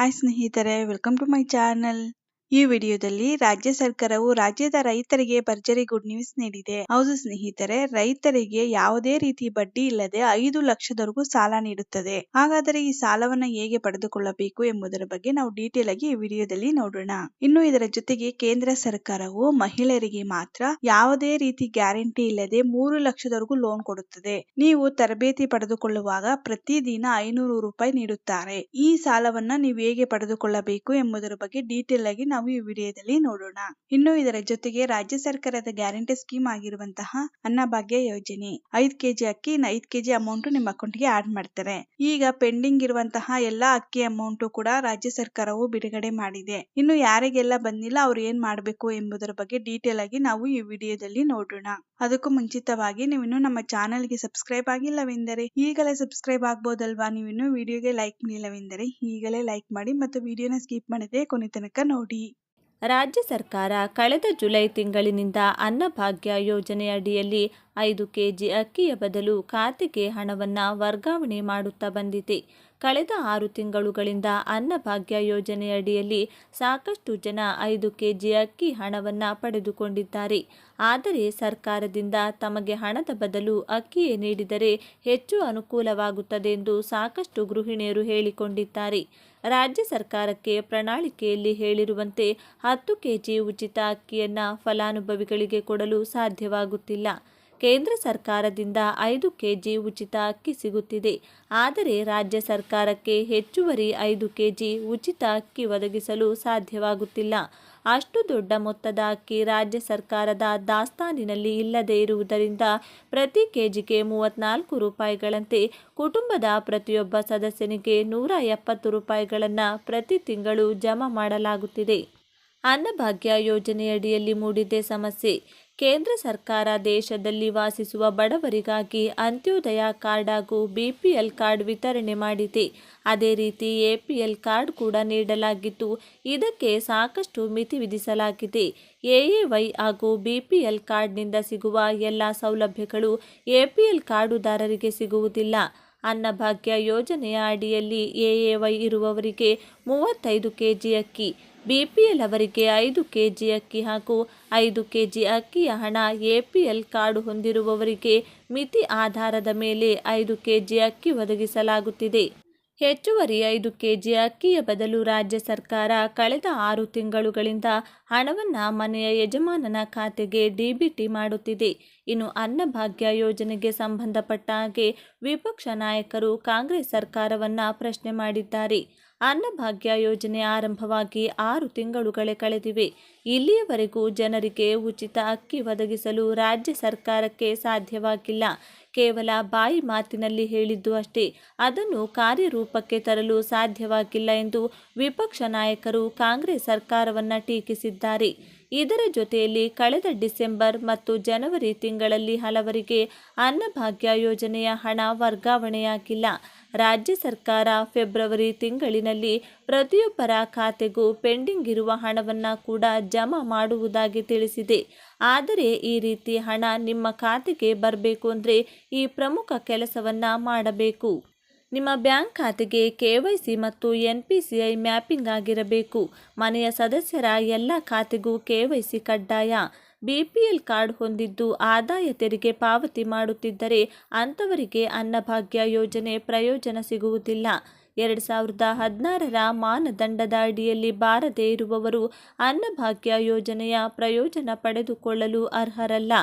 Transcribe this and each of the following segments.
Hi ಸ್ನೇಹಿತರೆ welcome to my channel ಈ ವಿಡಿಯೋದಲ್ಲಿ ರಾಜ್ಯ ಸರ್ಕಾರವು ರಾಜ್ಯದ ರೈತರಿಗೆ ಭರ್ಜರಿ ಗುಡ್ ನ್ಯೂಸ್ ನೀಡಿದೆ. ಹೌದು ಸ್ನೇಹಿತರೆ, ರೈತರಿಗೆ ಯಾವುದೇ ರೀತಿ ಬಡ್ಡಿ ಇಲ್ಲದೆ ಐದು ಲಕ್ಷದವರೆಗೂ ಸಾಲ ನೀಡುತ್ತದೆ. ಹಾಗಾದರೆ ಈ ಸಾಲವನ್ನು ಹೇಗೆ ಪಡೆದುಕೊಳ್ಳಬೇಕು ಎಂಬುದರ ಬಗ್ಗೆ ನಾವು ಡೀಟೇಲ್ ಆಗಿ ಈ ವಿಡಿಯೋದಲ್ಲಿ ನೋಡೋಣ. ಇನ್ನು ಇದರ ಜೊತೆಗೆ ಕೇಂದ್ರ ಸರ್ಕಾರವು ಮಹಿಳೆಯರಿಗೆ ಮಾತ್ರ ಯಾವುದೇ ರೀತಿ ಗ್ಯಾರಂಟಿ ಇಲ್ಲದೆ ಮೂರು ಲಕ್ಷದವರೆಗೂ ಲೋನ್ ಕೊಡುತ್ತದೆ. ನೀವು ತರಬೇತಿ ಪಡೆದುಕೊಳ್ಳುವಾಗ ಪ್ರತಿದಿನ ಐನೂರು ರೂಪಾಯಿ ನೀಡುತ್ತಾರೆ. ಈ ಸಾಲವನ್ನ ನೀವು ಹೇಗೆ ಪಡೆದುಕೊಳ್ಳಬೇಕು ಎಂಬುದರ ಬಗ್ಗೆ ಡೀಟೇಲ್ ಆಗಿ ಈ ವಿಡಿಯೋದಲ್ಲಿ ನೋಡೋಣ. ಇನ್ನು ಇದರ ಜೊತೆಗೆ ರಾಜ್ಯ ಸರ್ಕಾರದ ಗ್ಯಾರಂಟಿ ಸ್ಕೀಮ್ ಆಗಿರುವಂತಹ ಅನ್ನಭಾಗ್ಯ ಯೋಜನೆ. ಐದ್ ಕೆಜಿ ಅಕ್ಕಿ ಐದ್ ಕೆಜಿ ಅಮೌಂಟ್ ನಿಮ್ಮ ಅಕೌಂಟ್ಗೆ ಆಡ್ ಮಾಡ್ತಾರೆ. ಈಗ ಪೆಂಡಿಂಗ್ ಇರುವಂತಹ ಎಲ್ಲಾ ಅಕ್ಕಿ ಅಮೌಂಟ್ ಕೂಡ ರಾಜ್ಯ ಸರ್ಕಾರವು ಬಿಡುಗಡೆ ಮಾಡಿದೆ. ಇನ್ನು ಯಾರಿಗೆಲ್ಲ ಬಂದಿಲ್ಲ ಅವ್ರು ಏನ್ ಮಾಡ್ಬೇಕು ಎಂಬುದರ ಬಗ್ಗೆ ಡೀಟೇಲ್ ಆಗಿ ನಾವು ಈ ವಿಡಿಯೋದಲ್ಲಿ ನೋಡೋಣ. ಅದಕ್ಕೂ ಮುಂಚಿತವಾಗಿ ನೀವು ಇನ್ನು ನಮ್ಮ ಚಾನೆಲ್ಗೆ ಸಬ್ಸ್ಕ್ರೈಬ್ ಆಗಿಲ್ಲವೆಂದರೆ ಈಗಲೇ ಸಬ್ಸ್ಕ್ರೈಬ್ ಆಗ್ಬೋದಲ್ವಾ? ನೀವು ಇನ್ನು ವಿಡಿಯೋಗೆ ಲೈಕ್ ಮಾಡಿಲ್ಲವೆಂದರೆ ಈಗಲೇ ಲೈಕ್ ಮಾಡಿ ಮತ್ತು ವಿಡಿಯೋನ ಸ್ಕಿಪ್ ಮಾಡದೆ ಕೊನೆ ತನಕ ನೋಡಿ. ರಾಜ್ಯ ಸರ್ಕಾರ ಕಳೆದ ಜುಲೈ ತಿಂಗಳಿನಿಂದ ಅನ್ನಭಾಗ್ಯ ಯೋಜನೆಯಡಿಯಲ್ಲಿ ಐದು ಕೆಜಿ ಅಕ್ಕಿಯ ಬದಲು ಖಾತೆಗೆ ಹಣವನ್ನು ವರ್ಗಾವಣೆ ಮಾಡುತ್ತಾ ಬಂದಿದೆ. ಕಳೆದ ಆರು ತಿಂಗಳುಗಳಿಂದ ಅನ್ನಭಾಗ್ಯ ಯೋಜನೆಯಡಿಯಲ್ಲಿ ಸಾಕಷ್ಟು ಜನ ಐದು ಕೆಜಿ ಅಕ್ಕಿ ಹಣವನ್ನು ಪಡೆದುಕೊಂಡಿದ್ದಾರೆ. ಆದರೆ ಸರ್ಕಾರದಿಂದ ತಮಗೆ ಹಣದ ಬದಲು ಅಕ್ಕಿಯೇ ನೀಡಿದರೆ ಹೆಚ್ಚು ಅನುಕೂಲವಾಗುತ್ತದೆ ಎಂದು ಸಾಕಷ್ಟು ಗೃಹಿಣಿಯರು ಹೇಳಿಕೊಂಡಿದ್ದಾರೆ. ರಾಜ್ಯ ಸರ್ಕಾರಕ್ಕೆ ಪ್ರಣಾಳಿಕೆಯಲ್ಲಿ ಹೇಳಿರುವಂತೆ ಹತ್ತು ಕೆಜಿ ಉಚಿತ ಅಕ್ಕಿಯನ್ನು ಫಲಾನುಭವಿಗಳಿಗೆ ಕೊಡಲು ಸಾಧ್ಯವಾಗುತ್ತಿಲ್ಲ. ಕೇಂದ್ರ ಸರ್ಕಾರದಿಂದ ಐದು ಕೆಜಿ ಉಚಿತ ಅಕ್ಕಿ ಸಿಗುತ್ತಿದೆ. ಆದರೆ ರಾಜ್ಯ ಸರ್ಕಾರಕ್ಕೆ ಹೆಚ್ಚುವರಿ ಐದು ಕೆಜಿ ಉಚಿತ ಅಕ್ಕಿ ಒದಗಿಸಲು ಸಾಧ್ಯವಾಗುತ್ತಿಲ್ಲ. ಅಷ್ಟು ದೊಡ್ಡ ಮೊತ್ತದ ಅಕ್ಕಿ ರಾಜ್ಯ ಸರ್ಕಾರದ ದಾಸ್ತಾನಿನಲ್ಲಿ ಇಲ್ಲದೇ ಇರುವುದರಿಂದ ಪ್ರತಿ ಕೆಜಿಗೆ ಮೂವತ್ನಾಲ್ಕು ರೂಪಾಯಿಗಳಂತೆ ಕುಟುಂಬದ ಪ್ರತಿಯೊಬ್ಬ ಸದಸ್ಯನಿಗೆ ನೂರ ಎಪ್ಪತ್ತು ರೂಪಾಯಿಗಳನ್ನು ಪ್ರತಿ ತಿಂಗಳು ಜಮಾ ಮಾಡಲಾಗುತ್ತಿದೆ. ಅನ್ನಭಾಗ್ಯ ಯೋಜನೆಯಡಿಯಲ್ಲಿ ಮೂಡಿದೆ ಸಮಸ್ಯೆ. ಕೇಂದ್ರ ಸರ್ಕಾರ ದೇಶದಲ್ಲಿ ವಾಸಿಸುವ ಬಡವರಿಗಾಗಿ ಅಂತ್ಯೋದಯ ಕಾರ್ಡ್ ಹಾಗೂ ಬಿಪಿಎಲ್ ಕಾರ್ಡ್ ವಿತರಣೆ ಮಾಡಿದೆ. ಅದೇ ರೀತಿ ಎಪಿಎಲ್ ಕಾರ್ಡ್ ಕೂಡ ನೀಡಲಾಗಿದ್ದು ಇದಕ್ಕೆ ಸಾಕಷ್ಟು ಮಿತಿ ವಿಧಿಸಲಾಗಿದೆ. ಎಎವೈ ಹಾಗೂ ಬಿಪಿಎಲ್ ಕಾರ್ಡ್ನಿಂದ ಸಿಗುವ ಎಲ್ಲ ಸೌಲಭ್ಯಗಳು ಎಪಿಎಲ್ ಕಾರ್ಡುದಾರರಿಗೆ ಸಿಗುವುದಿಲ್ಲ. ಅನ್ನಭಾಗ್ಯ ಯೋಜನೆಯ ಅಡಿಯಲ್ಲಿ ಎಎವೈ ಇರುವವರಿಗೆ ಮೂವತ್ತೈದು ಕೆಜಿ ಅಕ್ಕಿ ಬಿಪಿಎಲ್ ಅವರಿಗೆ ಐದು ಕೆಜಿ ಅಕ್ಕಿ ಹಾಗೂ ಐದು ಕೆಜಿ ಅಕ್ಕಿಯ ಹಣ ಎ ಪಿ ಎಲ್ ಕಾರ್ಡು ಹೊಂದಿರುವವರಿಗೆ ಮಿತಿ ಆಧಾರದ ಮೇಲೆ ಐದು ಕೆಜಿ ಅಕ್ಕಿ ಒದಗಿಸಲಾಗುತ್ತಿದೆ. ಹೆಚ್ಚುವರಿ ಐದು ಕೆಜಿ ಅಕ್ಕಿಯ ಬದಲು ರಾಜ್ಯ ಸರ್ಕಾರ ಕಳೆದ ಆರು ತಿಂಗಳುಗಳಿಂದ ಹಣವನ್ನು ಮನೆಯ ಯಜಮಾನನ ಖಾತೆಗೆ ಡಿಬಿಟಿ ಮಾಡುತ್ತಿದೆ. ಇನ್ನು ಅನ್ನಭಾಗ್ಯ ಯೋಜನೆಗೆ ಸಂಬಂಧಪಟ್ಟ ಹಾಗೆ ವಿಪಕ್ಷ ನಾಯಕರು ಕಾಂಗ್ರೆಸ್ ಸರ್ಕಾರವನ್ನು ಪ್ರಶ್ನೆ ಮಾಡಿದ್ದಾರೆ. ಅನ್ನಭಾಗ್ಯ ಯೋಜನೆ ಆರಂಭವಾಗಿ ಆರು ತಿಂಗಳುಗಳೇ ಕಳೆದಿವೆ. ಇಲ್ಲಿಯವರೆಗೂ ಜನರಿಗೆ ಉಚಿತ ಅಕ್ಕಿ ಒದಗಿಸಲು ರಾಜ್ಯ ಸರ್ಕಾರಕ್ಕೆ ಸಾಧ್ಯವಾಗಿಲ್ಲ. ಕೇವಲ ಬಾಯಿ ಮಾತಿನಲ್ಲಿ ಹೇಳಿದ್ದು ಅಷ್ಟೇ. ಅದನ್ನು ಕಾರ್ಯರೂಪಕ್ಕೆ ತರಲು ಸಾಧ್ಯವಾಗಿಲ್ಲ ಎಂದು ವಿಪಕ್ಷ ನಾಯಕರು ಕಾಂಗ್ರೆಸ್ ಸರ್ಕಾರವನ್ನು ಟೀಕಿಸಿದ್ದಾರೆ. ಇದರ ಜೊತೆಯಲ್ಲಿ ಕಳೆದ ಡಿಸೆಂಬರ್ ಮತ್ತು ಜನವರಿ ತಿಂಗಳಲ್ಲಿ ಹಲವರಿಗೆ ಅನ್ನಭಾಗ್ಯ ಯೋಜನೆಯ ಹಣ ವರ್ಗಾವಣೆಯಾಗಿಲ್ಲ. ರಾಜ್ಯ ಸರ್ಕಾರ ಫೆಬ್ರವರಿ ತಿಂಗಳಿನಲ್ಲಿ ಪ್ರತಿಯೊಬ್ಬರ ಖಾತೆಗೂ ಪೆಂಡಿಂಗ್ ಇರುವ ಹಣವನ್ನು ಕೂಡ ಜಮಾ ಮಾಡುವುದಾಗಿ ತಿಳಿಸಿದೆ. ಆದರೆ ಈ ರೀತಿ ಹಣ ನಿಮ್ಮ ಖಾತೆಗೆ ಬರಬೇಕು ಅಂದರೆ ಈ ಪ್ರಮುಖ ಕೆಲಸವನ್ನು ಮಾಡಬೇಕು. ನಿಮ್ಮ ಬ್ಯಾಂಕ್ ಖಾತೆಗೆ ಕೆ ವೈ ಸಿ ಮತ್ತು N P C I mapping ಆಗಿರಬೇಕು. ಮನೆಯ ಸದಸ್ಯರ ಎಲ್ಲ ಖಾತೆಗೂ ಕೆ ವೈ ಸಿ ಕಡ್ಡಾಯ. ಬಿಪಿಎಲ್ ಕಾರ್ಡ್ ಹೊಂದಿದ್ದು ಆದಾಯ ತೆರಿಗೆ ಪಾವತಿ ಮಾಡುತ್ತಿದ್ದರೆ ಅಂಥವರಿಗೆ ಅನ್ನಭಾಗ್ಯ ಯೋಜನೆ ಪ್ರಯೋಜನ ಸಿಗುವುದಿಲ್ಲ. ಎರಡು ಸಾವಿರದ ಹದಿನಾರರ ಮಾನದಂಡದ ಅಡಿಯಲ್ಲಿ ಬಾರದೇ ಇರುವವರು ಅನ್ನಭಾಗ್ಯ ಯೋಜನೆಯ ಪ್ರಯೋಜನ ಪಡೆದುಕೊಳ್ಳಲು ಅರ್ಹರಲ್ಲ.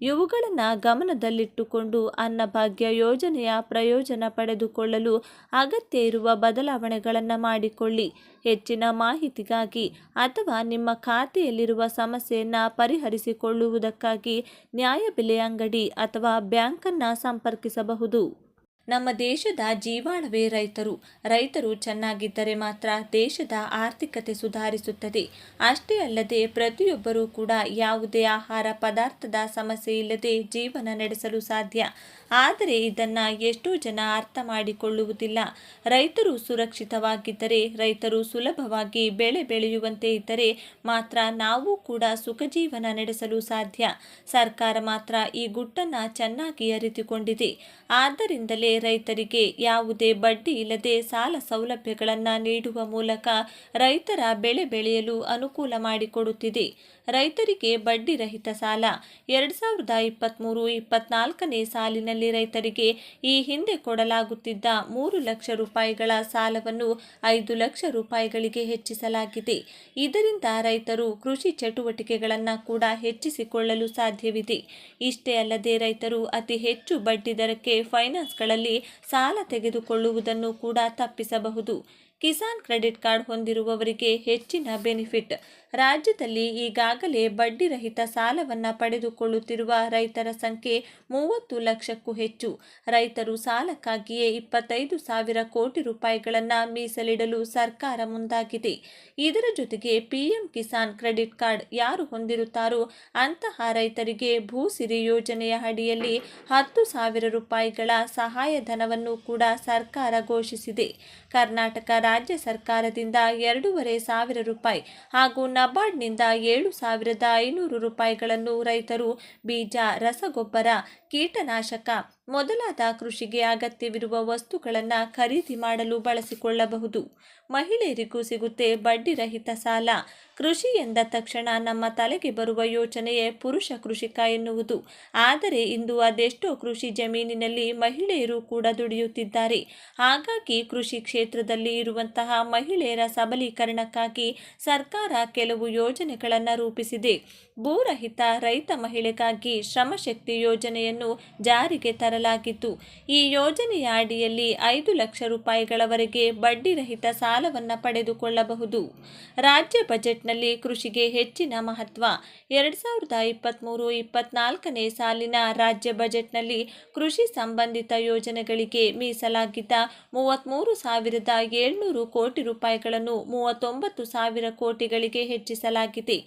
ಇವುಗಳನ್ನು ಗಮನದಲ್ಲಿಟ್ಟುಕೊಂಡು ಅನ್ನಭಾಗ್ಯ ಯೋಜನೆಯ ಪ್ರಯೋಜನ ಪಡೆದುಕೊಳ್ಳಲು ಅಗತ್ಯ ಇರುವ ಬದಲಾವಣೆಗಳನ್ನು ಮಾಡಿಕೊಳ್ಳಿ. ಹೆಚ್ಚಿನ ಮಾಹಿತಿಗಾಗಿ ಅಥವಾ ನಿಮ್ಮ ಖಾತೆಯಲ್ಲಿರುವ ಸಮಸ್ಯೆಯನ್ನು ಪರಿಹರಿಸಿಕೊಳ್ಳುವುದಕ್ಕಾಗಿ ನ್ಯಾಯಬೆಲೆ ಅಂಗಡಿ ಅಥವಾ ಬ್ಯಾಂಕನ್ನು ಸಂಪರ್ಕಿಸಬಹುದು. ನಮ್ಮ ದೇಶದ ಜೀವಾಳವೇ ರೈತರು. ರೈತರು ಚೆನ್ನಾಗಿದ್ದರೆ ಮಾತ್ರ ದೇಶದ ಆರ್ಥಿಕತೆ ಸುಧಾರಿಸುತ್ತದೆ. ಅಷ್ಟೇ ಅಲ್ಲದೆ ಪ್ರತಿಯೊಬ್ಬರೂ ಕೂಡ ಯಾವುದೇ ಆಹಾರ ಪದಾರ್ಥದ ಸಮಸ್ಯೆ ಇಲ್ಲದೆ ಜೀವನ ನಡೆಸಲು ಸಾಧ್ಯ. ಆದರೆ ಇದನ್ನು ಎಷ್ಟೋ ಜನ ಅರ್ಥ ಮಾಡಿಕೊಳ್ಳುವುದಿಲ್ಲ. ರೈತರು ಸುರಕ್ಷಿತವಾಗಿದ್ದರೆ, ರೈತರು ಸುಲಭವಾಗಿ ಬೆಳೆ ಬೆಳೆಯುವಂತೆ ಇದ್ದರೆ ಮಾತ್ರ ನಾವು ಕೂಡ ಸುಖ ಜೀವನ ನಡೆಸಲು ಸಾಧ್ಯ. ಸರ್ಕಾರ ಮಾತ್ರ ಈ ಗುಟ್ಟನ್ನು ಚೆನ್ನಾಗಿ ಅರಿತುಕೊಂಡಿದೆ. ಆದ್ದರಿಂದಲೇ ರೈತರಿಗೆ ಯಾವುದೇ ಬಡ್ಡಿ ಇಲ್ಲದೆ ಸಾಲ ಸೌಲಭ್ಯಗಳನ್ನು ನೀಡುವ ಮೂಲಕ ರೈತರ ಬೆಳೆ ಬೆಳೆಯಲು ಅನುಕೂಲ ಮಾಡಿಕೊಡುತ್ತಿದೆ. ರೈತರಿಗೆ ಬಡ್ಡಿ ರಹಿತ ಸಾಲ. ಎರಡು ಸಾವಿರದ ಇಪ್ಪತ್ತ್ಮೂರು ಇಪ್ಪತ್ನಾಲ್ಕನೇ ಸಾಲಿನಲ್ಲಿ ರೈತರಿಗೆ ಈ ಹಿಂದೆ ಕೊಡಲಾಗುತ್ತಿದ್ದ ಮೂರು ಲಕ್ಷ ರೂಪಾಯಿಗಳ ಸಾಲವನ್ನು ಐದು ಲಕ್ಷ ರೂಪಾಯಿಗಳಿಗೆ ಹೆಚ್ಚಿಸಲಾಗಿದೆ. ಇದರಿಂದ ರೈತರು ಕೃಷಿ ಚಟುವಟಿಕೆಗಳನ್ನು ಕೂಡ ಹೆಚ್ಚಿಸಿಕೊಳ್ಳಲು ಸಾಧ್ಯವಿದೆ. ಇಷ್ಟೇ ಅಲ್ಲದೆ ರೈತರು ಅತಿ ಹೆಚ್ಚು ಬಡ್ಡಿ ದರಕ್ಕೆ ಫೈನಾನ್ಸ್ಗಳಲ್ಲಿ ಸಾಲ ತೆಗೆದುಕೊಳ್ಳುವುದನ್ನು ಕೂಡ ತಪ್ಪಿಸಬಹುದು. ಕಿಸಾನ್ ಕ್ರೆಡಿಟ್ ಕಾರ್ಡ್ ಹೊಂದಿರುವವರಿಗೆ ಹೆಚ್ಚಿನ ಬೆನಿಫಿಟ್. ರಾಜ್ಯದಲ್ಲಿ ಈಗಾಗಲೇ ಬಡ್ಡಿ ರಹಿತ ಸಾಲವನ್ನು ಪಡೆದುಕೊಳ್ಳುತ್ತಿರುವ ರೈತರ ಸಂಖ್ಯೆ ಮೂವತ್ತು ಲಕ್ಷಕ್ಕೂ ಹೆಚ್ಚು. ರೈತರು ಸಾಲಕ್ಕಾಗಿಯೇ ಇಪ್ಪತ್ತೈದು ಸಾವಿರ ಕೋಟಿ ರೂಪಾಯಿಗಳನ್ನು ಮೀಸಲಿಡಲು ಸರ್ಕಾರ ಮುಂದಾಗಿದೆ. ಇದರ ಜೊತೆಗೆ ಪಿಎಂ ಕಿಸಾನ್ ಕ್ರೆಡಿಟ್ ಕಾರ್ಡ್ ಯಾರು ಹೊಂದಿರುತ್ತಾರೋ ಅಂತಹ ರೈತರಿಗೆ ಭೂಸಿರಿ ಯೋಜನೆಯ ಅಡಿಯಲ್ಲಿ ಹತ್ತು ಸಾವಿರ ರೂಪಾಯಿಗಳ ಸಹಾಯಧನವನ್ನು ಕೂಡ ಸರ್ಕಾರ ಘೋಷಿಸಿದೆ. ಕರ್ನಾಟಕ ರಾಜ್ಯ ಸರ್ಕಾರದಿಂದ ಎರಡೂವರೆ ಸಾವಿರ ರೂಪಾಯಿ ಹಾಗೂ ನಬಾರ್ಡ್ನಿಂದ ಏಳು ಸಾವಿರದ ಐನೂರು ರೂಪಾಯಿಗಳನ್ನು ರೈತರು ಬೀಜ ರಸಗೊಬ್ಬರ ಕೀಟನಾಶಕ ಮೊದಲಾದ ಕೃಷಿಗೆ ಅಗತ್ಯವಿರುವ ವಸ್ತುಗಳನ್ನು ಖರೀದಿ ಮಾಡಲು ಬಳಸಿಕೊಳ್ಳಬಹುದು. ಮಹಿಳೆಯರಿಗೂ ಸಿಗುತ್ತೆ ಬಡ್ಡಿ ರಹಿತ ಸಾಲ. ಕೃಷಿ ಎಂದ ತಕ್ಷಣ ನಮ್ಮ ತಲೆಗೆ ಬರುವ ಯೋಚನೆಯೇ ಪುರುಷ ಕೃಷಿಕ ಎನ್ನುವುದು. ಆದರೆ ಇಂದು ಅದೆಷ್ಟೋ ಕೃಷಿ ಜಮೀನಿನಲ್ಲಿ ಮಹಿಳೆಯರು ಕೂಡ ದುಡಿಯುತ್ತಿದ್ದಾರೆ. ಹಾಗಾಗಿ ಕೃಷಿ ಕ್ಷೇತ್ರದಲ್ಲಿ ಇರುವಂತಹ ಮಹಿಳೆಯರ ಸಬಲೀಕರಣಕ್ಕಾಗಿ ಸರ್ಕಾರ ಕೆಲವು ಯೋಜನೆಗಳನ್ನು ರೂಪಿಸಿದೆ. ಭೂರಹಿತ ರೈತ ಮಹಿಳೆಗಾಗಿ ಶ್ರಮಶಕ್ತಿ ಯೋಜನೆಯನ್ನು ಜಾರಿಗೆ ತರಲಾಗಿತ್ತು ಈ ಯೋಜನೆಯ ಅಡಿಯಲ್ಲಿ ಐದು ಲಕ್ಷ ರೂಪಾಯಿಗಳವರೆಗೆ ಬಡ್ಡಿ ರಹಿತ ಸಾಲವನ್ನು ಪಡೆದುಕೊಳ್ಳಬಹುದು. ರಾಜ್ಯ ಬಜೆಟ್ನಲ್ಲಿ ಕೃಷಿಗೆ ಹೆಚ್ಚಿನ ಮಹತ್ವ. ಎರಡು ಸಾವಿರದ ಇಪ್ಪತ್ತ್ಮೂರು ಇಪ್ಪತ್ನಾಲ್ಕನೇ ಸಾಲಿನ ರಾಜ್ಯ ಬಜೆಟ್ನಲ್ಲಿ ಕೃಷಿ ಸಂಬಂಧಿತ ಯೋಜನೆಗಳಿಗೆ ಮೀಸಲಾಗಿದ್ದ ಮೂವತ್ತ್ಮೂರು ಸಾವಿರದ ಏಳ್ನೂರು ಕೋಟಿ ರೂಪಾಯಿಗಳನ್ನು ಮೂವತ್ತೊಂಬತ್ತು ಸಾವಿರ ಕೋಟಿಗಳಿಗೆ ಹೆಚ್ಚಿಸಲಾಗಿದೆ.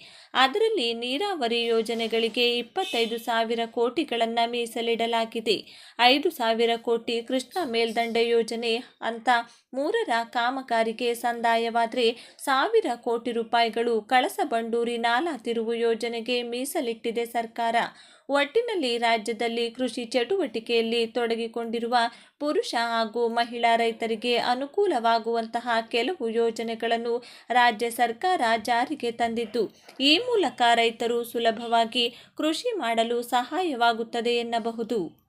ಅದರಲ್ಲಿ ನೀರಾವರಿ ಯೋಜನೆಗಳಿಗೆ ಇಪ್ಪತ್ತೈದು ಸಾವಿರ ಕೋಟಿಗಳನ್ನು ಮೀಸಲಿಡಲಾಗಿದೆ. ಐದು ಸಾವಿರ ಕೋಟಿ ಕೃಷ್ಣ ಮೇಲ್ದಂಡೆ ಯೋಜನೆ ಅಂತ ಮೂರರ ಕಾಮಗಾರಿಗೆ ಸಂದಾಯವಾದರೆ ಸಾವಿರ ಕೋಟಿ ರೂಪಾಯಿಗಳು ಕಳಸ ಬಂಡೂರಿ ನಾಲಾ ತಿರುವು ಯೋಜನೆಗೆ ಮೀಸಲಿಟ್ಟಿದೆ ಸರ್ಕಾರ. ಒಟ್ಟಿನಲ್ಲಿ ರಾಜ್ಯದಲ್ಲಿ ಕೃಷಿ ಚಟುವಟಿಕೆಯಲ್ಲಿ ತೊಡಗಿಕೊಂಡಿರುವ ಪುರುಷ ಹಾಗೂ ಮಹಿಳಾ ರೈತರಿಗೆ ಅನುಕೂಲವಾಗುವಂತಹ ಕೆಲವು ಯೋಜನೆಗಳನ್ನು ರಾಜ್ಯ ಸರ್ಕಾರ ಜಾರಿಗೆ ತಂದಿದ್ದು, ಈ ಮೂಲಕ ರೈತರು ಸುಲಭವಾಗಿ ಕೃಷಿ ಮಾಡಲು ಸಹಾಯವಾಗುತ್ತದೆ ಎನ್ನಬಹುದು.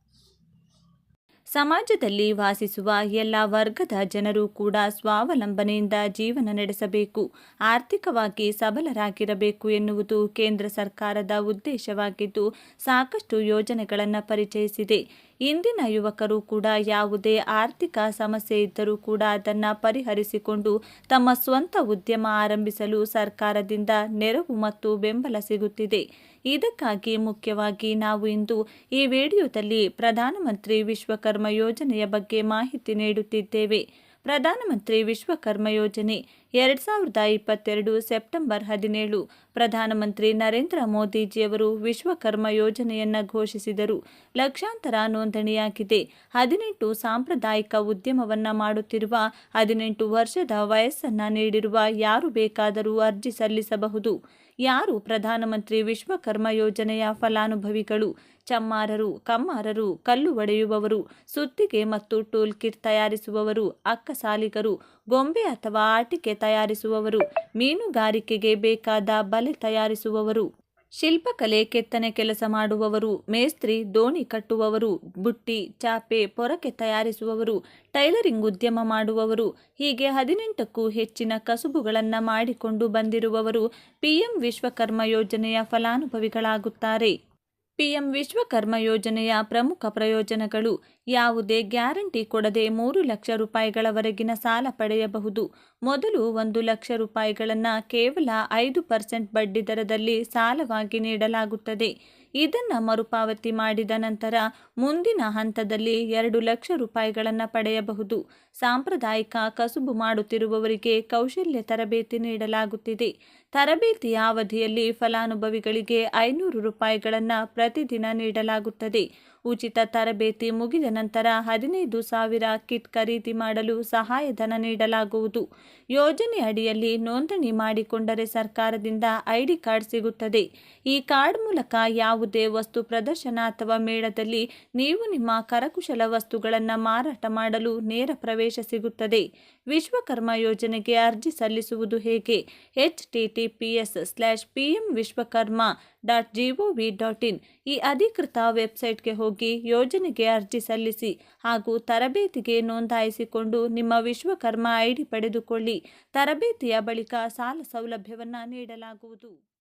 ಸಮಾಜದಲ್ಲಿ ವಾಸಿಸುವ ಎಲ್ಲ ವರ್ಗದ ಜನರು ಕೂಡ ಸ್ವಾವಲಂಬನೆಯಿಂದ ಜೀವನ ನಡೆಸಬೇಕು, ಆರ್ಥಿಕವಾಗಿ ಸಬಲರಾಗಿರಬೇಕು ಎನ್ನುವುದು ಕೇಂದ್ರ ಸರ್ಕಾರದ ಉದ್ದೇಶವಾಗಿದ್ದು ಸಾಕಷ್ಟು ಯೋಜನೆಗಳನ್ನು ಪರಿಚಯಿಸಿದೆ. ಇಂದಿನ ಯುವಕರು ಕೂಡ ಯಾವುದೇ ಆರ್ಥಿಕ ಸಮಸ್ಯೆ ಇದ್ದರೂ ಕೂಡ ಅದನ್ನು ಪರಿಹರಿಸಿಕೊಂಡು ತಮ್ಮ ಸ್ವಂತ ಉದ್ಯಮ ಆರಂಭಿಸಲು ಸರ್ಕಾರದಿಂದ ನೆರವು ಮತ್ತು ಬೆಂಬಲ ಸಿಗುತ್ತಿದೆ. ಇದಕ್ಕಾಗಿ ಮುಖ್ಯವಾಗಿ ನಾವು ಇಂದು ಈ ವಿಡಿಯೋದಲ್ಲಿ ಪ್ರಧಾನಮಂತ್ರಿ ವಿಶ್ವಕರ್ಮ ಯೋಜನೆಯ ಬಗ್ಗೆ ಮಾಹಿತಿ ನೀಡುತ್ತಿದ್ದೇವೆ. ಪ್ರಧಾನಮಂತ್ರಿ ವಿಶ್ವಕರ್ಮ ಯೋಜನೆ. ಎರಡು ಸಾವಿರದ ಇಪ್ಪತ್ತೆರಡು ಸೆಪ್ಟೆಂಬರ್ ಹದಿನೇಳು ಪ್ರಧಾನಮಂತ್ರಿ ನರೇಂದ್ರ ಮೋದಿಜಿಯವರು ವಿಶ್ವಕರ್ಮ ಯೋಜನೆಯನ್ನು ಘೋಷಿಸಿದರು. ಲಕ್ಷಾಂತರ ನೋಂದಣಿಯಾಗಿದೆ. ಹದಿನೆಂಟು ಸಾಂಪ್ರದಾಯಿಕ ಉದ್ಯಮವನ್ನು ಮಾಡುತ್ತಿರುವ, ಹದಿನೆಂಟು ವರ್ಷದ ವಯಸ್ಸನ್ನು ನೀಡಿರುವ ಯಾರು ಬೇಕಾದರೂ ಅರ್ಜಿ ಸಲ್ಲಿಸಬಹುದು. ಯಾರು ಪ್ರಧಾನಮಂತ್ರಿ ವಿಶ್ವಕರ್ಮ ಯೋಜನೆಯ ಫಲಾನುಭವಿಗಳು? ಚಮ್ಮಾರರು, ಕಮ್ಮಾರರು, ಕಲ್ಲು ಒಡೆಯುವವರು, ಸುತ್ತಿಗೆ ಮತ್ತು ಟೂಲ್ ಕಿಟ್ ತಯಾರಿಸುವವರು, ಅಕ್ಕಸಾಲಿಗರು, ಗೊಂಬೆ ಅಥವಾ ಆಟಿಕೆ ತಯಾರಿಸುವವರು, ಮೀನುಗಾರಿಕೆಗೆ ಬೇಕಾದ ಬಲೆ ತಯಾರಿಸುವವರು. ಶಿಲ್ಪಕಲೆ ಕೆತ್ತನೆ ಕೆಲಸ ಮಾಡುವವರು, ಮೇಸ್ತ್ರಿ, ದೋಣಿ ಕಟ್ಟುವವರು, ಬುಟ್ಟಿ, ಚಾಪೆ, ಪೊರಕೆ ತಯಾರಿಸುವವರು, ಟೈಲರಿಂಗ್ ಉದ್ಯಮ ಮಾಡುವವರು, ಹೀಗೆ ಹದಿನೆಂಟಕ್ಕೂ ಹೆಚ್ಚಿನ ಕಸುಬುಗಳನ್ನು ಮಾಡಿಕೊಂಡು ಬಂದಿರುವವರು, ಪಿಎಂ ವಿಶ್ವಕರ್ಮ ಯೋಜನೆಯ ಫಲಾನುಭವಿಗಳಾಗುತ್ತಾರೆ. ಪಿಎಂ ವಿಶ್ವಕರ್ಮ ಯೋಜನೆಯ ಪ್ರಮುಖ ಪ್ರಯೋಜನಗಳು ಯಾವುದೇ ಗ್ಯಾರಂಟಿ ಕೊಡದೆ ಮೂರು ಲಕ್ಷ ರೂಪಾಯಿಗಳವರೆಗಿನ ಸಾಲ ಪಡೆಯಬಹುದು. ಮೊದಲು ಒಂದು ಲಕ್ಷ ರೂಪಾಯಿಗಳನ್ನು ಕೇವಲ ಐದು ಪರ್ಸೆಂಟ್ ಬಡ್ಡಿ ದರದಲ್ಲಿ ಸಾಲವಾಗಿ ನೀಡಲಾಗುತ್ತದೆ. ಇದನ್ನು ಮರುಪಾವತಿ ಮಾಡಿದ ನಂತರ ಮುಂದಿನ ಹಂತದಲ್ಲಿ ಎರಡು ಲಕ್ಷ ರೂಪಾಯಿಗಳನ್ನು ಪಡೆಯಬಹುದು. ಸಾಂಪ್ರದಾಯಿಕ ಕಸುಬು ಮಾಡುತ್ತಿರುವವರಿಗೆ ಕೌಶಲ್ಯ ತರಬೇತಿ ನೀಡಲಾಗುತ್ತಿದೆ. ತರಬೇತಿಯ ಅವಧಿಯಲ್ಲಿ ಫಲಾನುಭವಿಗಳಿಗೆ ಐನೂರು ರೂಪಾಯಿಗಳನ್ನು ಪ್ರತಿದಿನ ನೀಡಲಾಗುತ್ತದೆ. ಉಚಿತ ತರಬೇತಿ ಮುಗಿದ ನಂತರ ಹದಿನೈದು ಸಾವಿರ ಕಿಟ್ ಖರೀದಿ ಮಾಡಲು ಸಹಾಯಧನ ನೀಡಲಾಗುವುದು. ಯೋಜನೆ ಅಡಿಯಲ್ಲಿ ನೋಂದಣಿ ಮಾಡಿಕೊಂಡರೆ ಸರ್ಕಾರದಿಂದ ಐಡಿ ಕಾರ್ಡ್ ಸಿಗುತ್ತದೆ. ಈ ಕಾರ್ಡ್ ಮೂಲಕ ಯಾವುದೇ ವಸ್ತು ಪ್ರದರ್ಶನ ಅಥವಾ ಮೇಳದಲ್ಲಿ ನೀವು ನಿಮ್ಮ ಕರಕುಶಲ ವಸ್ತುಗಳನ್ನು ಮಾರಾಟ ಮಾಡಲು ನೇರ ಪ್ರವೇಶ ಸಿಗುತ್ತದೆ. ವಿಶ್ವಕರ್ಮ ಯೋಜನೆಗೆ ಅರ್ಜಿ ಸಲ್ಲಿಸುವುದು ಹೇಗೆ? H T T P S slash P M Vishwakarma dot G O V dot in ಈ ಅಧಿಕೃತ ವೆಬ್ಸೈಟ್ಗೆ ಹೋಗಿ ಯೋಜನೆಗೆ ಅರ್ಜಿ ಸಲ್ಲಿಸಿ ಹಾಗೂ ತರಬೇತಿಗೆ ನೋಂದಾಯಿಸಿಕೊಂಡು ನಿಮ್ಮ ವಿಶ್ವಕರ್ಮ ಐಡಿ ಪಡೆದುಕೊಳ್ಳಿ. ತರಬೇತಿಯ ಬಳಿಕ ಸಾಲ ಸೌಲಭ್ಯವನ್ನು ನೀಡಲಾಗುವುದು.